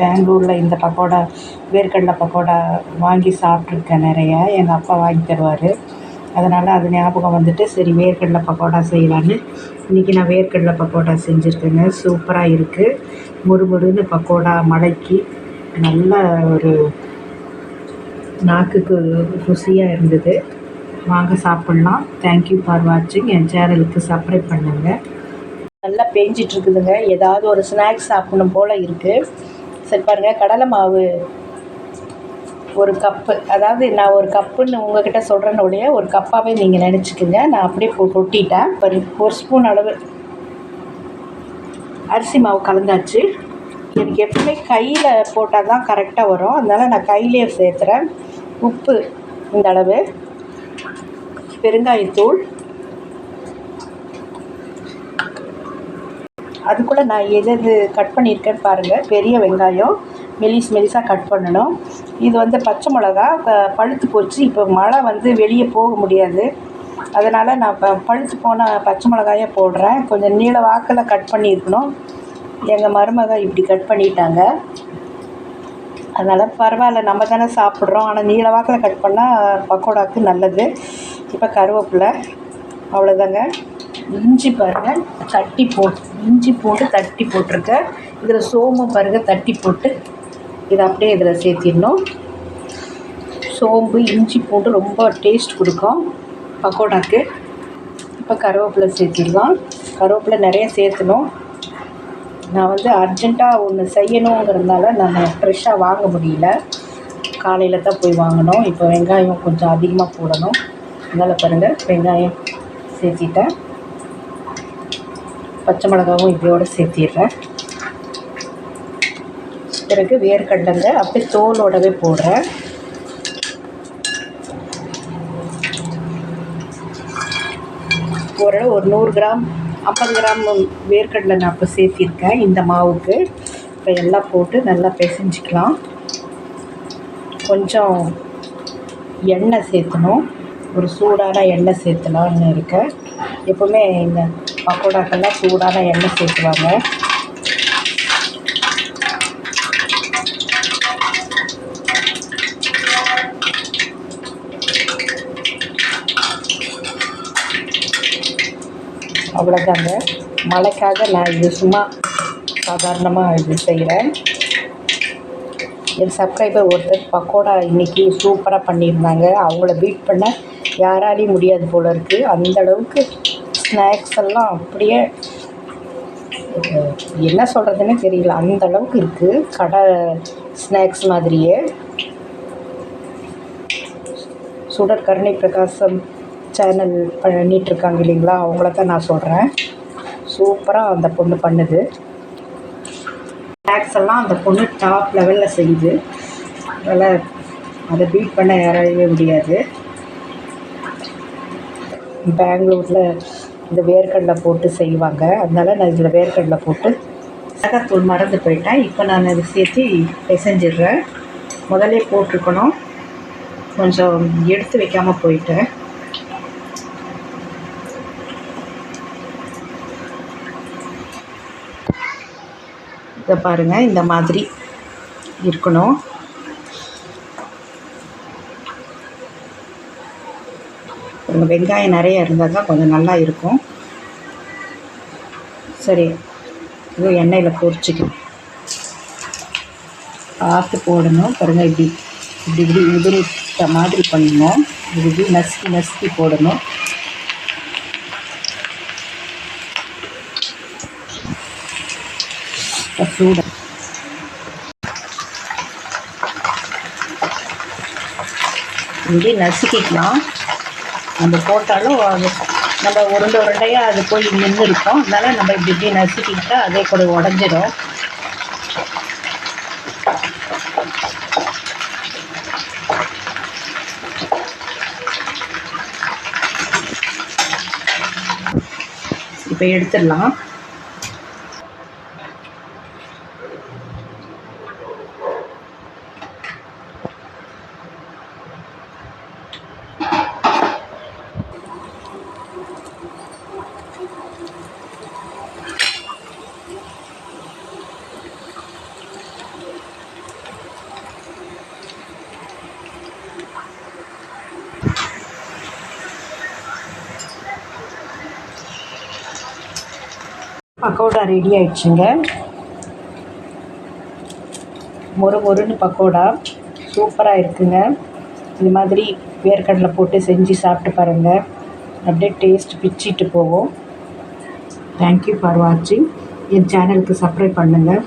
பெங்களூரில் இந்த பக்கோடா வேர்க்கடலை பக்கோடா வாங்கி சாப்பிட்ருக்கேன் நிறைய. எங்கள் அப்பா வாங்கி தருவார். அதனால் அது ஞாபகம் வந்துட்டு சரி வேர்க்கடலை பக்கோடா செய்யலான்னு. இன்றைக்கி நான் வேர்க்கடலை பக்கோடா செஞ்சுருக்கேங்க. சூப்பராக இருக்குது முறுமுறுன்னு பக்கோடா மலைக்கு நல்ல ஒரு நாக்குக்கு ருசியாக இருந்தது. வாங்க சாப்பிட்லாம். தேங்க்யூ ஃபார் வாட்சிங் என் சேனலுக்கு சப்ஸ்கிரைப் பண்ணுங்கள் நல்லா பேஞ்சிட்டுருக்குதுங்க ஏதாவது ஒரு ஸ்நாக்ஸ் சாப்பிடணும் போல் இருக்குது சரி பாருங்கள் கடலை மாவு ஒரு கப்பு அதாவது நான் ஒரு கப்புன்னு உங்ககிட்ட சொல்கிறேன்னொடைய ஒரு கப்பாகவே நீங்கள் நினச்சிக்கோங்க. நான் அப்படியே கொ கொட்டிட்டேன் ஒரு ஒரு ஸ்பூன் அளவு அரிசி மாவு கலந்தாச்சு. எனக்கு எப்பவுமே கையில் போட்டால் தான் கரெக்டாக வரும். அதனால் நான் கையிலே சேர்த்துறேன். உப்பு இந்த அளவு பெருங்காயத்தூள் அதுக்குள்ளே நான் எது எது கட் பண்ணியிருக்கேன்னு பாருங்கள் பெரிய வெங்காயம் மெலிஸ் மெலிஸாக கட் பண்ணணும். இது வந்து பச்சை மிளகா பழுத்து போச்சு. இப்போ மழை வந்து வெளியே போக முடியாது. அதனால் நான் ப பழுத்து போன பச்சை மிளகாயை போடுறேன். கொஞ்சம் நீள வாக்கில் கட் பண்ணியிருக்கணும். எங்கள் மருமக இப்படி கட் பண்ணிட்டாங்க. அதனால் பரவாயில்ல நம்ம தானே சாப்பிட்றோம். ஆனால் நீள வாக்கில் கட் பண்ணால் பக்கோடாக்கு நல்லது. இப்போ கருவேப்பிலை அவ்வளோதாங்க இஞ்சி பாருங்கள் தட்டி போட்டு இஞ்சி போட்டு தட்டி போட்டிருக்கேன் இதில் சோம்பு பாருங்கள் தட்டி போட்டு இதை அப்படியே இதில் சேர்த்திடணும். சோம்பு இஞ்சி போட்டு ரொம்ப டேஸ்ட் கொடுக்கும். பக்கோடாக்கு. இப்போ கருவேப்பிலை சேர்த்திடலாம். கருவேப்பிலை நிறைய சேர்த்தணும். நான் வந்து அர்ஜெண்ட்டாக ஒன்று செய்யணுங்கிறதுனால நான் ஃப்ரெஷ்ஷாக வாங்க முடியல. காலையில் தான் போய் வாங்கினோம் இப்போ வெங்காயம் கொஞ்சம் அதிகமாக போடணும். அதனால் பாருங்கள் வெங்காயம் சேர்த்திட்டேன். பச்சை மிளகாவும் இதோட சேர்த்திடுறேன். பிறகு வேர்க்கடலைங்க அப்படியே தோலோடவே போடுறேன். ஒரு ஒரு நூறு கிராம் ஐம்பது கிராம் வேர்க்கடலை நான் இப்போ சேர்த்திருக்கேன் இந்த மாவுக்கு. இப்போ எல்லாம் போட்டு நல்லா பிசைஞ்சிக்கலாம். கொஞ்சம் எண்ணெய் சேர்த்தணும் ஒரு சூடான எண்ணெய் சேர்த்தலாம்னு இருக்கேன். எப்போவுமே இந்த பக்கோடாக்கெல்லாம் சூடான எண்ணெய் சேர்த்துவாங்க. அவ்வளோதாங்க மழைக்காக நான் இது சும்மா சாதாரணமாக இது செய்கிறேன் என் சப்ஸ்கிரைபர் ஒருத்தர் பக்கோடா இன்றைக்கி சூப்பராக பண்ணியிருந்தாங்க. அவங்கள பீட் பண்ண யாராலையும் முடியாது போல இருக்குது அந்த அளவுக்கு ஸ்நாக்ஸ் எல்லாம் அப்படியே என்ன சொல்கிறதுனே தெரியல. அந்த அளவுக்கு இருக்குது கடை ஸ்நாக்ஸ் மாதிரியே. சுடர் கருணை பிரகாசம் சேனல் பண்ணிகிட்ருக்காங்க இல்லைங்களா? அவங்கள தான் நான் சொல்கிறேன் சூப்பராக அந்த பொண்ணு பண்ணுது. ஸ்நாக்ஸ் எல்லாம் அந்த பொண்ணு டாப் லெவலில் செய்யுது. அதனால் அதை பீட் பண்ண யாராலையுமே முடியாது. பெங்களூரில் இந்த வேர்க்கடலை போட்டு செய்வாங்க. அதனால் நான் இதில் வேர்க்கடலை போட்டு மிளகாத்தூள் மறந்து போயிட்டேன். இப்போ நான் அதை சேர்த்து பிசைஞ்சிடுறேன். முதல்லே போட்டிருக்கணும். கொஞ்சம் எடுத்து வைக்காமல் போயிட்டேன். இதை பாருங்கள் இந்த மாதிரி இருக்கணும். கொஞ்சம் வெங்காயம் நிறைய இருந்தால் தான் கொஞ்சம் நல்லா இருக்கும். சரி இது எண்ணெயில் பொரிச்சிக்கலாம் பார்த்து போடணும். பாருங்கள் இப்படி இப்படி இப்படி உதிரிட்ட மாதிரி பண்ணணும். இப்படி இப்படி நசுக்கி நசுக்கி போடணும். சூட. இப்படி நசுக்கிக்கலாம். நம்ம போட்டாலும் அது நம்ம உருண்டை உருண்டையாக அது போய் நின்று இருக்கும் அதனால் நம்ம இப்படி இப்படி நசுக்கிக்கிட்டா அதே கூட உடஞ்சிடும் இப்போ எடுத்துடலாம். பக்கோடா ரெடி ஆயிடுச்சுங்க. மொறு மொறுன்னு பக்கோடா. சூப்பராக இருக்குங்க. இது மாதிரி வேர்க்கடலை போட்டு செஞ்சு சாப்பிட்டு பாருங்கள் அப்படியே டேஸ்ட் பிச்சிட்டு போவோம் தேங்க்யூ ஃபார் வாட்சிங் என் சேனலுக்கு சப்ஸ்கிரைப் பண்ணுங்கள்